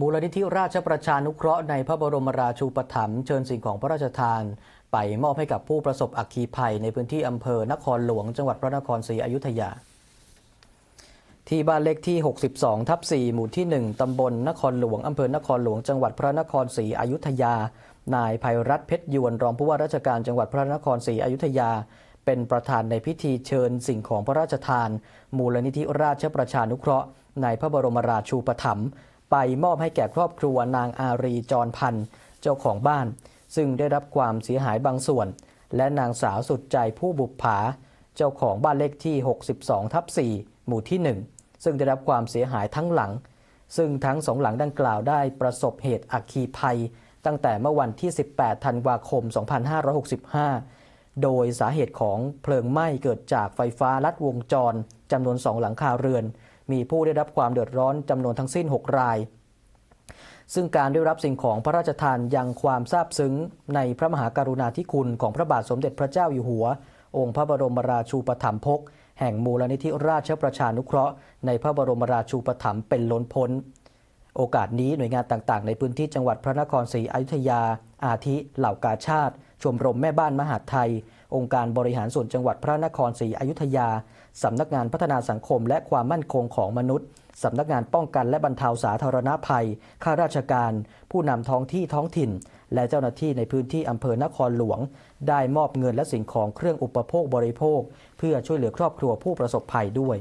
มูลนิธิราชประชานุเคราะห์ในพระบรมราชูปถัมภ์เชิญสิ่งของพระราชทาน ไปมอบให้กับผู้ประสบอัคคีภัยในพื้นที่อำเภอนครหลวง จังหวัดพระนครศรีอยุธยา ที่บ้านเลขที่ 62 ทับ 4 หมู่ที่ 1 ตำบลนครหลวง อำเภอนครหลวง จังหวัดพระนครศรีอยุธยา นายภัยรัตน์เพชรยวนรองผู้ว่าราชการจังหวัดพระนครศรีอยุธยา เป็นประธานในพิธีเชิญสิ่งของพระราชทาน มูลนิธิราชประชานุเคราะห์ในพระบรมราชูปถัมภ์ ไปมอบให้แก่ครอบครัวนางอารีจรพันธ์เจ้าของบ้าน ซึ่งได้รับความเสียหายบางส่วน และนางสาวสุดใจผู้บุปผา เจ้าของบ้านเลขที่ 62ทับ4หมู่ที่ 1 ซึ่งได้รับความเสียหายทั้งหลัง ซึ่งทั้งสองหลังดังกล่าวได้ประสบเหตุอัคคีภัย ตั้งแต่เมื่อวันที่ 18 ธันวาคม 2565 โดยสาเหตุของเพลิงไหม้เกิดจากไฟฟ้าลัดวงจรจำนวนสองหลังคาเรือน มีผู้ได้รับความเดือดร้อนจำนวนทั้งสิ้น 6 ราย ซึ่งการได้รับสิ่งของพระราชทานยังความซาบซึ้ง ในพระมหากรุณาธิคุณของพระบาทสมเด็จพระเจ้าอยู่หัว องค์พระบรมราชูปถัมภกแห่งมูลนิธิราชประชานุเคราะห์ ในพระบรมราชูปถัมภ์เป็นล้นพ้น โอกาสนี้หน่วยงานต่างๆ ในพื้นที่จังหวัดพระนครศรีอยุธยา อาทิเหล่ากาชาติ ชมรมแม่บ้านมหาดไทย องค์การบริหารส่วนจังหวัดพระนครศรีอยุธยา สำนักงานพัฒนาสังคมและความมั่นคงของมนุษย์ สำนักงานป้องกันและบรรเทาสาธารณภัย ข้าราชการ ผู้นำท้องที่ท้องถิ่น และเจ้าหน้าที่ในพื้นที่อำเภอนครหลวง ได้มอบเงินและสิ่งของเครื่องอุปโภคบริโภค เพื่อช่วยเหลือครอบครัวผู้ประสบภัยด้วย